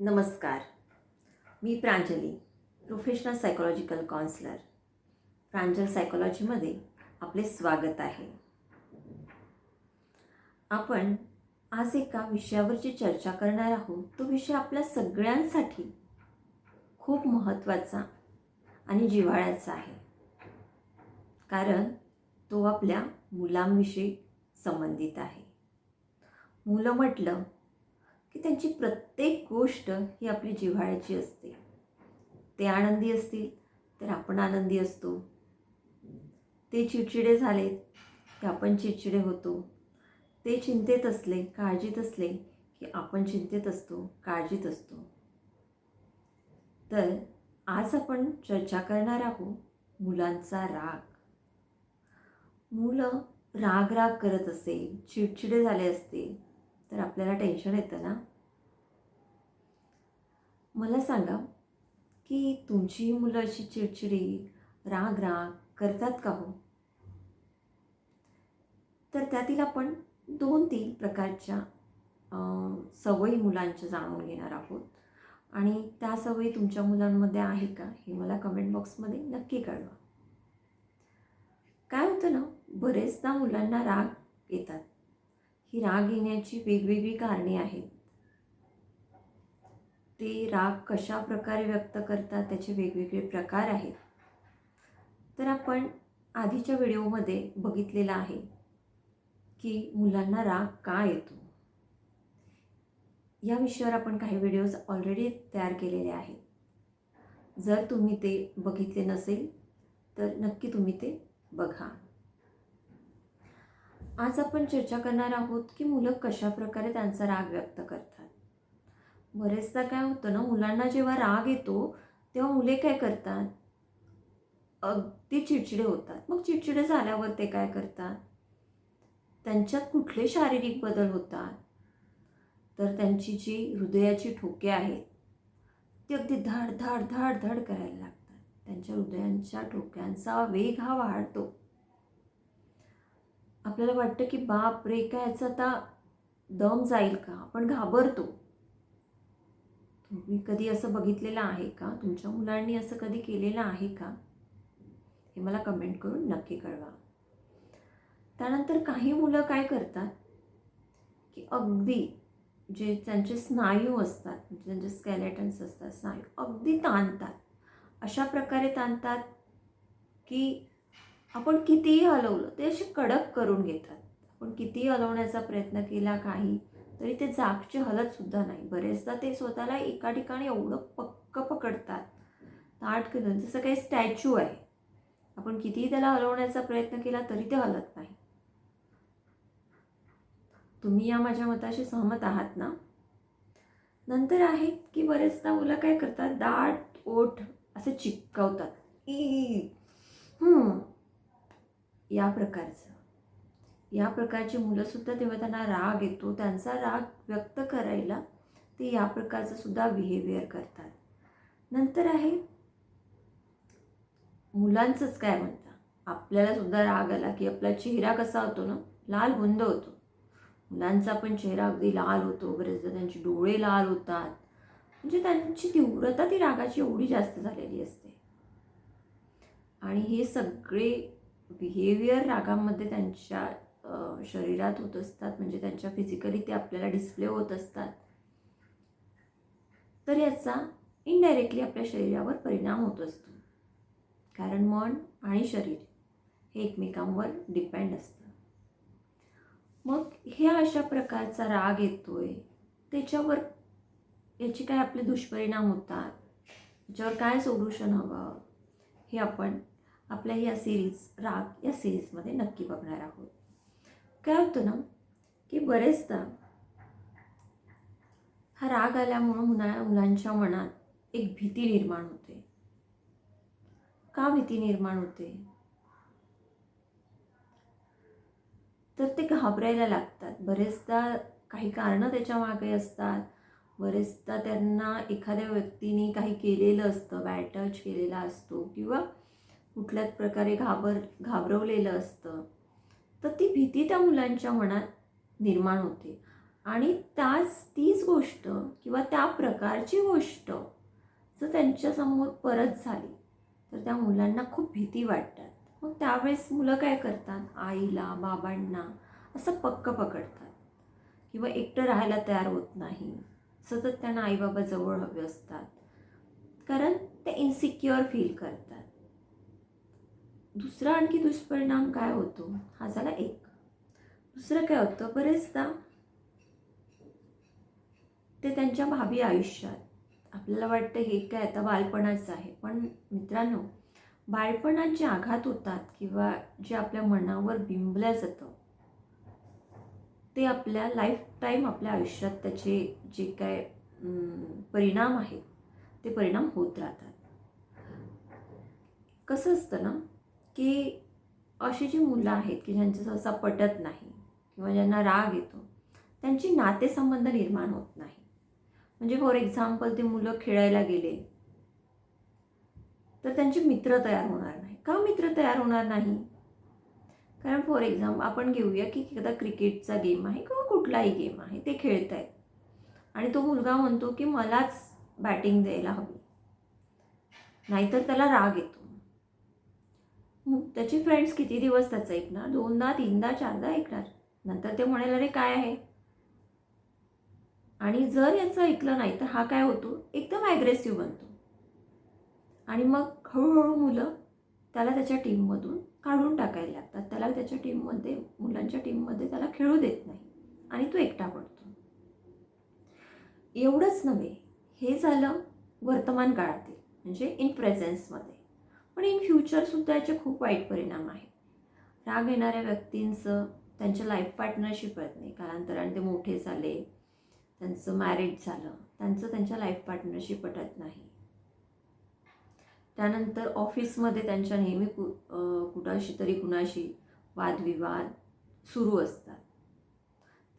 नमस्कार. मी Pranjali professional psychological counsellor Pranjal सायकोलॉजीमध्ये आपले स्वागत आहे. आपण आज एका विषयावरची चर्चा करणार आहोत. तो विषय आपल्या सगळ्यांसाठी खूप महत्त्वाचा आणि जिव्हाळ्याचा आहे. कारण तो आपल्या मुलांविषयी संबंधित आहे. मुलं म्हटलं की त्यांची प्रत्येक गोष्ट ही आपली जिव्हाळ्याची असते. ते आनंदी असतील तर आपण आनंदी असतो. ते चिडचिडे झालेत की आपण चिडचिडे होतो. ते चिंतेत असले काळजीत असले की आपण चिंतेत असतो काळजीत असतो. तर आज आपण चर्चा करणार आहोत मुलांचा राग. मुलं राग राग करत असेल चिडचिडे झाले असतील तर आपल्याला टेन्शन येतं ना? मला सांगा की तुमची मुलं अशी चिडचिडी राग राग करतात का हो? तर त्यातील आपण दोन तीन प्रकारच्या सवयी मुलांच्या जाणून घेणार आहोत. आणि त्या सवयी तुमच्या मुलांमध्ये आहे का? हे मला कमेंट बॉक्समध्ये नक्की कळवा. काय होतं ना बरेचदा मुलांना राग येतात. ही राग येण्याची वेगवेगळी कारणे आहेत. ते राग कशा प्रकारे व्यक्त करतात त्याचे वेगवेगळे प्रकार आहेत. तर आपण आधीच्या व्हिडिओमध्ये बघितलेलं आहे की मुलांना राग का येतो. या विषयावर आपण काही व्हिडिओज ऑलरेडी तयार केलेले आहेत. जर तुम्ही ते बघितले नसेल तर नक्की तुम्ही ते बघा. आज आपण चर्चा करणार आहोत की मुलं कशा प्रकारे त्यांचा राग व्यक्त करतात. बरेचदा काय होतं ना मुलांना जेव्हा राग येतो तेव्हा मुले काय करतात? अगदी चिडचिडे होतात. मग चिडचिडे झाल्यावर ते काय करतात? त्यांच्यात कुठले शारीरिक बदल होतात? तर त्यांची जी हृदयाची ठोके आहेत ती अगदी धड धड धड धड करायला लागतात. त्यांच्या हृदयांच्या ठोक्यांचा वेग हा वाढतो. आपल्याला वाटतं की बाप रे काय याचा आता दम जाईल का? आपण घाबरतो. तुम्ही कधी असं बघितलेलं आहे का? तुमच्या मुलांनी असं कधी केलेलं आहे का? हे मला कमेंट करून नक्की कळवा. त्यानंतर काही मुलं काय करतात की अगदी जे त्यांचे स्नायू असतात म्हणजे त्यांचे स्केलेटन्स असतात स्नायू अगदी ताणतात. अशा प्रकारे ताणतात की आपण कितीही हलवलं ते असे कडक करून घेतात. आपण कितीही हलवण्याचा प्रयत्न केला काही तरी ते जागचे हलतसुद्धा नाही. बरेचदा ते स्वतःला एका ठिकाणी एवढं पक्क पकडतात. ताट करून जसं काही स्टॅच्यू आहे. आपण कितीही त्याला हलवण्याचा प्रयत्न केला तरी ते हलत नाही. तुम्ही या माझ्या मताशी सहमत आहात ना? नंतर आहेत की बरेचदा मुलं काय करतात दाट ओठ असे चिपकवतात. ई या प्रकारचं. या प्रकारची मुलंसुद्धा तेव्हा त्यांना राग येतो त्यांचा राग व्यक्त करायला ते या प्रकारचं सुद्धा बिहेवियर करतात. नंतर आहे मुलांचंच काय म्हणता? आपल्याला सुद्धा राग आला की आपला चेहरा कसा होतो ना? लाल बुंद होतो. मुलांचा पण चेहरा अगदी लाल होतो बरेचदा त्यांचे डोळे लाल होतात. म्हणजे त्यांची तीव्रता ती रागाची एवढी जास्त झालेली असते. आणि हे सगळे बिहेवियर रागामध्ये त्यांच्या शरीरात होत असतात म्हणजे त्यांच्या फिजिकली ते आपल्याला डिस्प्ले होत असतात. तर याचा इनडायरेक्टली आपल्या शरीरावर परिणाम होत असतो. कारण मन आणि शरीर हे एकमेकांवर डिपेंड असतं. मग ह्या अशा प्रकारचा राग येतोय त्याच्यावर याचे काय आपले दुष्परिणाम होतात? याच्यावर काय सोल्युशन हवं? हे आपण आपल्या या सिरीज राग या सिरीजमध्ये नक्की बघणार आहोत. काय होतं ना की बरेचदा हा राग आल्यामुळं मुला मुलांच्या मनात एक भीती निर्माण होते. का भीती निर्माण होते? तर ते घाबरायला लागतात. बरेचदा काही कारणं त्याच्यामागे असतात. बरेचदा त्यांना एखाद्या व्यक्तीने काही केलेलं असतं बॅड टच केलेला असतो किंवा कुठल्याच प्रकारे घाबर घाबरवलेलं असतं. तर ती भीती त्या मुलांच्या मनात निर्माण होते. आणि त्याच तीच गोष्ट किंवा त्या प्रकारची गोष्ट जर त्यांच्यासमोर परत झाली तर त्या मुलांना खूप भीती वाटतात. मग त्यावेळेस मुलं काय करतात? आईला बाबांना असं पक्क पकडतात. किंवा एकटं राहायला तयार होत नाही. सतत त्यांना आईबाबा जवळ हवे असतात. कारण ते इन्सिक्युअर फील करतात. दुसरा आणखी दुष्परिणाम काय होतो? हा झाला एक. दुसरं काय होतं? बरेचदा ते त्यांच्या भावी आयुष्यात. आपल्याला वाटतं हे काय आता बालपणाचं आहे. पण मित्रांनो बालपणात जे आघात होतात किंवा जे आपल्या मनावर बिंबलं जातं ते आपल्या लाईफ टाईम आपल्या आयुष्यात त्याचे जे काय परिणाम आहेत ते परिणाम होत राहतात. कसं असतं ना की अशी जी मुलं आहेत की ज्यांचं सहसा पटत नाही किंवा ज्यांना राग येतो त्यांची नातेसंबंध निर्माण होत नाही. म्हणजे फॉर एक्झाम्पल ते मुलं खेळायला गेले तर त्यांचे मित्र तयार होणार नाही. का मित्र तयार होणार नाही? कारण फॉर एक्झाम्पल आपण घेऊया की एखादा क्रिकेटचा गेम आहे किंवा कुठलाही गेम आहे ते खेळत आहेत आणि तो मुलगा म्हणतो की मलाच बॅटिंग द्यायला हवी. नाहीतर त्याला राग येतो. त्याचे फ्रेंड्स किती दिवस त्याचं ऐकणार? दोनदा तीनदा चारदा ऐकणार? नंतर ते म्हणायला अरे काय आहे? आणि जर याचं ऐकलं नाही तर हा काय होतो? एकदम ॲग्रेसिव्ह बनतो. आणि मग हळूहळू मुलं त्याला त्याच्या टीममधून काढून टाकायला लागतात. त्याला त्याच्या टीममध्ये मुलांच्या टीममध्ये त्याला खेळू देत नाही. आणि तो एकटा पडतो. एवढंच नव्हे हे झालं वर्तमान काळातील म्हणजे इन प्रेझेन्समध्ये पण इन फ्युचरसुद्धा याचे खूप वाईट परिणाम आहेत. राग येणाऱ्या व्यक्तींचं त्यांच्या लाईफ पार्टनरशिप कळत नाही. कालांतराने ते मोठे झाले त्यांचं मॅरेज झालं त्यांचं त्यांच्या लाईफ पार्टनरशी पटत नाही. त्यानंतर ऑफिसमध्ये त्यांच्या नेहमी कु कुणाशी तरी कुणाशी वादविवाद सुरू असतात.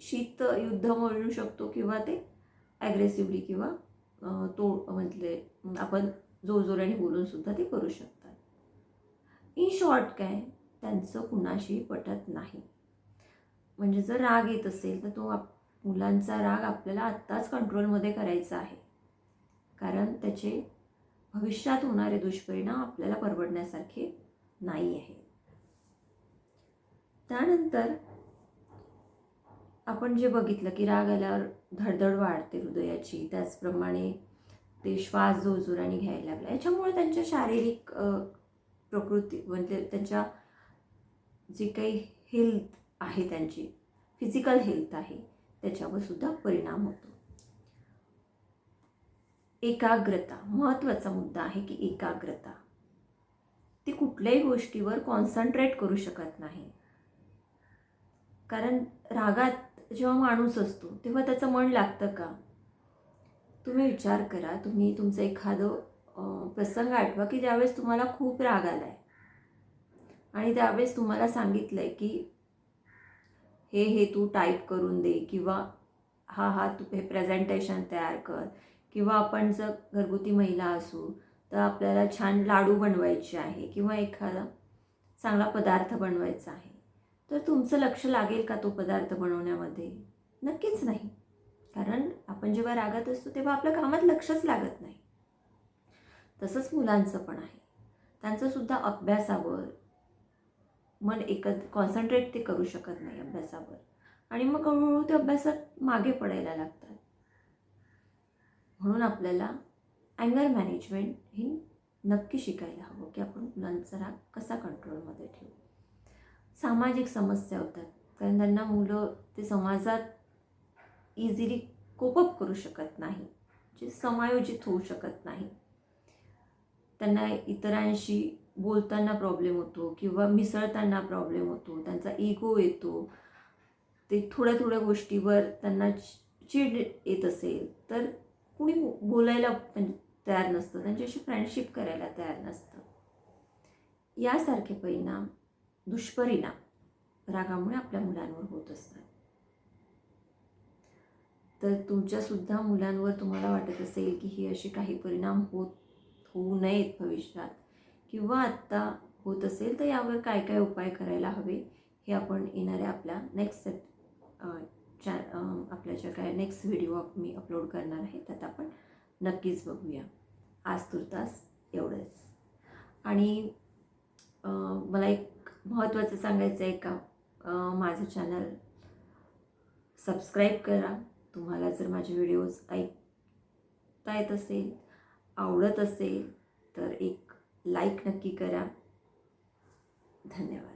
शीत युद्ध म्हणू शकतो किंवा ते ॲग्रेसिव्हली किंवा तो म्हटले आपण जोरजोराने बोलून सुद्धा ते करू शकतो. इन शॉर्ट काय त्यांचं कुणाशी पटत नाही. म्हणजे जर राग येत असेल तर तो आप मुलांचा राग आपल्याला आत्ताच कंट्रोलमध्ये करायचा आहे. कारण त्याचे भविष्यात होणारे दुष्परिणाम आपल्याला परवडण्यासारखे नाही आहे. त्यानंतर आपण जे बघितलं की राग आल्यावर धडधड वाढते हृदयाची त्याचप्रमाणे ते श्वास जोरजोराने घ्यायला लागला. याच्यामुळे त्यांच्या शारीरिक प्रकृती म्हणजे त्यांच्या जी काही हेल्थ आहे त्यांची फिजिकल हेल्थ आहे त्याच्यावर सुद्धा परिणाम होतो. एकाग्रता महत्त्वाचा मुद्दा आहे की एकाग्रता. ती कुठल्याही गोष्टीवर कॉन्सन्ट्रेट करू शकत नाही. कारण रागात जेव्हा माणूस असतो तेव्हा त्याचं मन लागतं का? तुम्ही विचार करा तुम्ही तुमचं एखादं प्रसंग आठवा की ज्यावेळेस तुम्हाला खूप राग आला आहे आणि त्यावेळेस तुम्हाला सांगितलं आहे की हे हे तू टाईप करून दे किंवा हा हा तू हे प्रेझेंटेशन तयार कर किंवा आपण जर घरगुती महिला असू तर आपल्याला छान लाडू बनवायचे आहे किंवा एखादा चांगला पदार्थ बनवायचा आहे. तर तुमचं लक्ष लागेल का तो पदार्थ बनवण्यामध्ये? नक्कीच नाही. कारण आपण जेव्हा रागात असतो तेव्हा आपल्या कामात लक्षच लागत नाही. तसंच मुलांचं पण आहे. त्यांचंसुद्धा अभ्यासावर मन एकत कॉन्सन्ट्रेट ते करू शकत नाही अभ्यासावर. आणि मग हळूहळू ते अभ्यासात मागे पडायला लागतात. म्हणून आपल्याला अँगर मॅनेजमेंट ही नक्की शिकायला हवं की आपण मुलांचा राग कसा कंट्रोलमध्ये ठेवू. सामाजिक समस्या होतात. कारण त्यांना मुलं ते समाजात इझिली कोपअप करू शकत नाही. जे समायोजित होऊ शकत नाही. त्यांना इतरांशी बोलताना प्रॉब्लेम होतो किंवा मिसळताना प्रॉब्लेम होतो त्यांचा इगो येतो. ते थोड्या थोड्या गोष्टीवर त्यांना चिड येत असेल तर कुणी बोलायला तयार नसतं. त्यांच्याशी फ्रेंडशिप करायला तयार नसतं. यासारखे परिणाम दुष्परिणाम रागामुळे आपल्या मुलांवर होत असतात. तर तुमच्यासुद्धा मुलांवर तुम्हाला वाटत असेल की हे असे काही परिणाम होत होऊ नयेत भविष्यात. किंवा आत्ता होत असेल तर यावर काय काय उपाय करायला हवे हे आपण येणाऱ्या आपल्या नेक्स्ट चॅ आपल्या ज्या काय नेक्स्ट व्हिडिओ मी अपलोड करणार आहे त्यात आपण नक्कीच बघूया. आज तुर्तास एवढंच. आणि मला एक महत्त्वाचं सांगायचं आहे का? माझं चॅनल सबस्क्राईब करा. तुम्हाला जर माझे व्हिडिओज ऐकता येत असेल आवडत असेल तर एक लाईक नक्की करा. धन्यवाद.